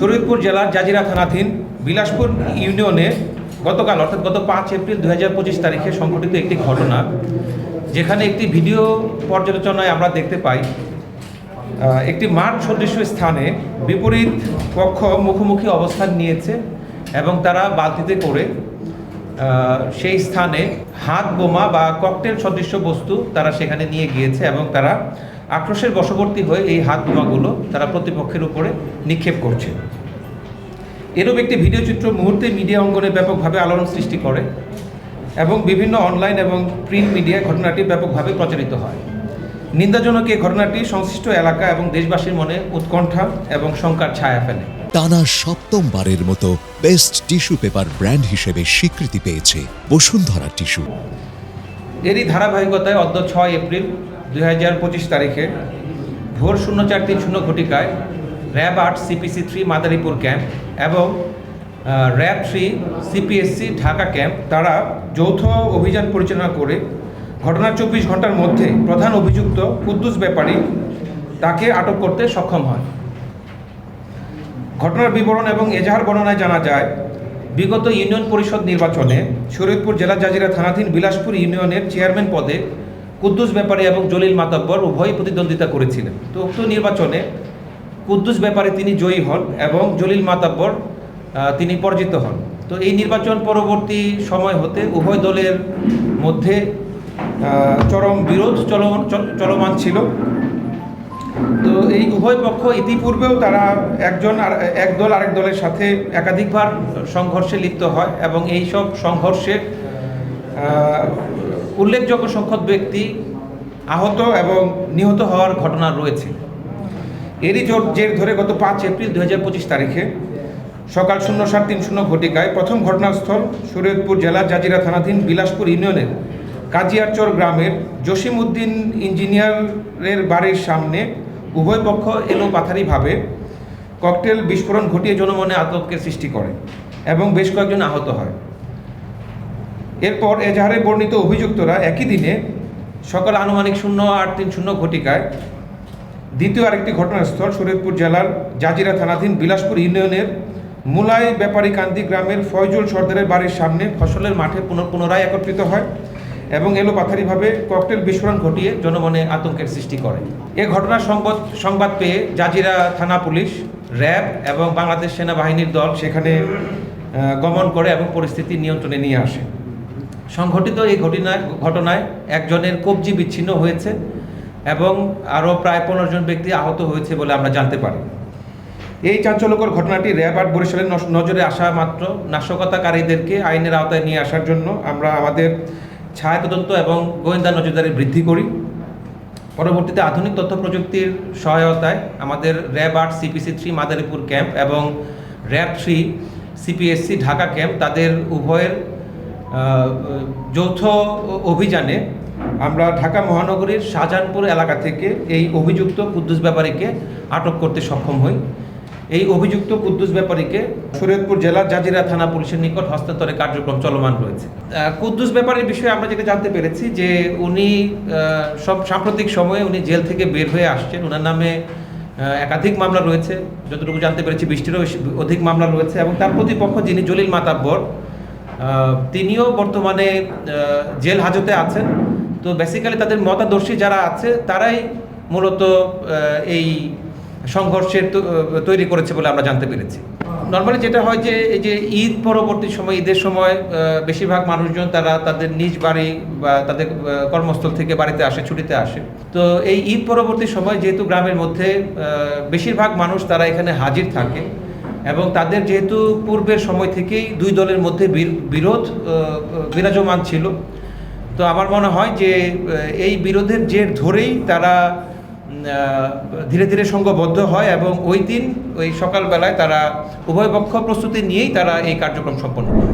শরীয়তপুর জেলার জাজিরা থানাধীন বিলাসপুর ইউনিয়নে গতকাল, অর্থাৎ গত পাঁচ এপ্রিল দু তারিখে সংঘটিত একটি ঘটনা, যেখানে একটি ভিডিও পর্যালোচনায় আমরা দেখতে পাই একটি মাঠ সদৃশ্য স্থানে বিপরীত পক্ষ মুখোমুখি অবস্থান নিয়েছে এবং তারা বালতিতে করে সেই স্থানে হাত, বোমা বা ককটেল সদৃশ্য বস্তু তারা সেখানে নিয়ে গিয়েছে এবং তারা আক্রোশের বশবর্তী হয়ে এই হাত বোমাগুলো তারা প্রতিপক্ষের উপরে নিক্ষেপ করছে। এরূপ একটি ভিডিও চিত্র মুহূর্তে মিডিয়া অঙ্গনে ব্যাপকভাবে আলোড়ন সৃষ্টি করে এবং বিভিন্ন অনলাইন এবং প্রিন্ট মিডিয়ায় ঘটনাটি ব্যাপকভাবে প্রচারিত হয়। নিন্দাজনক এই ঘটনাটি সংশ্লিষ্ট এলাকা এবং দেশবাসীর মনে উৎকণ্ঠা এবং শঙ্কার ছায়া ফেলে। টানা সপ্তমবারের মতো বেস্ট টিস্যু পেপার ব্র্যান্ড হিসেবে স্বীকৃতি পেয়েছে বসুন্ধরা টিস্যু। এরই ধারাবাহিকতায় অদ্য ছয় এপ্রিল দুই তারিখে ভোর শূন্য চার তিন শূন্য ঘটিকায় র্যাব আট সিপিসি থ্রি মাদারীপুর ক্যাম্প এবং RAB three CPSC Dhaka camp, তারা যৌথ অভিযান পরিচালনা করে ঘটনার চব্বিশ ঘণ্টার মধ্যে প্রধান অভিযুক্ত কুদ্দুস ব্যাপারী তাকে আটক করতে সক্ষম হয়। ঘটনার বিবরণ এবং এজাহার বর্ণনায় জানা যায়, বিগত ইউনিয়ন পরিষদ নির্বাচনে শরীয়তপুর জেলা জাজিরা থানাধীন বিলাসপুর ইউনিয়নের চেয়ারম্যান পদে কুদ্দুস ব্যাপারী এবং জলিল মাতাব্বর উভয়ই প্রতিদ্বন্দ্বিতা করেছিলেন। তো উক্ত নির্বাচনে কুদ্দুস ব্যাপারে তিনি জয়ী হন এবং জলিল মাতাব্বর তিনি পরাজিত হন। তো এই নির্বাচন পরবর্তী সময় হতে উভয় দলের মধ্যে চরম বিরোধ চলমান চল- চলমান ছিল। তো এই উভয় পক্ষ ইতিপূর্বেও তারা একজন আর এক দল আরেক দলের সাথে একাধিকবার সংঘর্ষে লিপ্ত হয় এবং এই সব সংঘর্ষে আহ, উল্লেখযোগ্য সংখ্যক ব্যক্তি আহত এবং নিহত হওয়ার ঘটনা রয়েছে। এরই জোর ধরে গত পাঁচ এপ্রিল দু তারিখে সকাল শূন্য সাত তিন শূন্য ঘটিকায় প্রথম ঘটনাস্থল শরীয়তপুর জেলার জাজিরা থানাধীন বিলাসপুর ইউনিয়নের কাজিয়ারচর গ্রামের জসিম উদ্দিন ইঞ্জিনিয়ারের বাড়ির সামনে উভয় পক্ষ এলো পাথারিভাবে ককটেল বিস্ফোরণ ঘটিয়ে জনমনে আতঙ্কের সৃষ্টি করে এবং বেশ কয়েকজন আহত হয়। এরপর এজাহারে বর্ণিত অভিযুক্তরা একই দিনে সকাল আনুমানিক শূন্য আট তিন শূন্য ঘটিকায় দ্বিতীয় আরেকটি ঘটনাস্থল শরীয়তপুর জেলার জাজিরা থানাধীন বিলাসপুর ইউনিয়নের মুলাই ব্যাপারী কান্দি গ্রামের ফয়জুল সর্দারের বাড়ির সামনে ফসলের মাঠে পুনঃ পুনরায় একত্রিত হয় এবং এলো পাথারিভাবে ককটেল বিস্ফোরণ ঘটিয়ে জনমনে আতঙ্কের সৃষ্টি করে। এ ঘটনার সংবাদ সংবাদ পেয়ে জাজিরা থানা পুলিশ, র্যাব এবং বাংলাদেশ সেনাবাহিনীর দল সেখানে গমন করে এবং পরিস্থিতি নিয়ন্ত্রণে নিয়ে আসে। সংঘটিত এই ঘটনায় ঘটনায় একজনের কবজি বিচ্ছিন্ন হয়েছে এবং আরও প্রায় পনেরো জন ব্যক্তি আহত হয়েছে বলে আমরা জানতে পারি। এই চাঞ্চল্যকর ঘটনাটি র্যাব আট বরিশালের নজরে আসা মাত্র নাশকতাকারীদেরকে আইনের আওতায় নিয়ে আসার জন্য আমরা আমাদের ছায়া তদন্ত এবং গোয়েন্দা নজরদারি বৃদ্ধি করি। পরবর্তীতে আধুনিক তথ্য প্রযুক্তির সহায়তায় আমাদের র্যাব আট সিপিসি থ্রি মাদারীপুর ক্যাম্প এবং RAB three CPSC Dhaka camp তাদের উভয়ের যৌথ অভিযানে আমরা ঢাকা মহানগরীর শাহজাহানপুর এলাকা থেকে এই অভিযুক্ত কুদ্দুস ব্যাপারীকে আটক করতে সক্ষম হই। এই অভিযুক্ত কুদ্দুস ব্যাপারীকে শরীয়তপুর জেলার জাজিরা থানা পুলিশের নিকট হস্তান্তরের কার্যক্রম চলমান রয়েছে। কুদ্দুস ব্যাপারীর বিষয়ে আমরা যেটা জানতে পেরেছি যে উনি সব সাম্প্রতিক সময়ে উনি জেল থেকে বের হয়ে আসছেন। ওনার নামে একাধিক মামলা রয়েছে। যতটুকু জানতে পেরেছি বৃষ্টিরও অধিক মামলা রয়েছে এবং তার প্রতিপক্ষ যিনি জলিল মাতাব্বর তিনিও বর্তমানে জেল হাজতে আছেন। তো বেসিক্যালি তাদের মতাদর্শী যারা আছে, তারাই মূলত এই সংঘর্ষের তৈরি করেছে বলে আমরা জানতে পেরেছি। নর্মালি যেটা হয় যে, এই যে ঈদ পরবর্তী সময়, ঈদের সময় বেশিরভাগ মানুষজন তারা তাদের নিজ বাড়ি বা তাদের কর্মস্থল থেকে বাড়িতে আসে, ছুটিতে আসে। তো এই ঈদ পরবর্তী সময় যেহেতু গ্রামের মধ্যে বেশিরভাগ মানুষ তারা এখানে হাজির থাকে এবং তাদের যেহেতু পূর্বের সময় থেকেই দুই দলের মধ্যে বিরোধ বিরাজমান ছিল। তো আমার মনে হয় যে এই বিরোধের জের ধরেই তারা ধীরে ধীরে সঙ্গবদ্ধ হয় এবং ওই দিন, ওই সকালবেলায় তারা উভয় পক্ষ প্রস্তুতি নিয়েই তারা এই কার্যক্রম সম্পন্ন করে।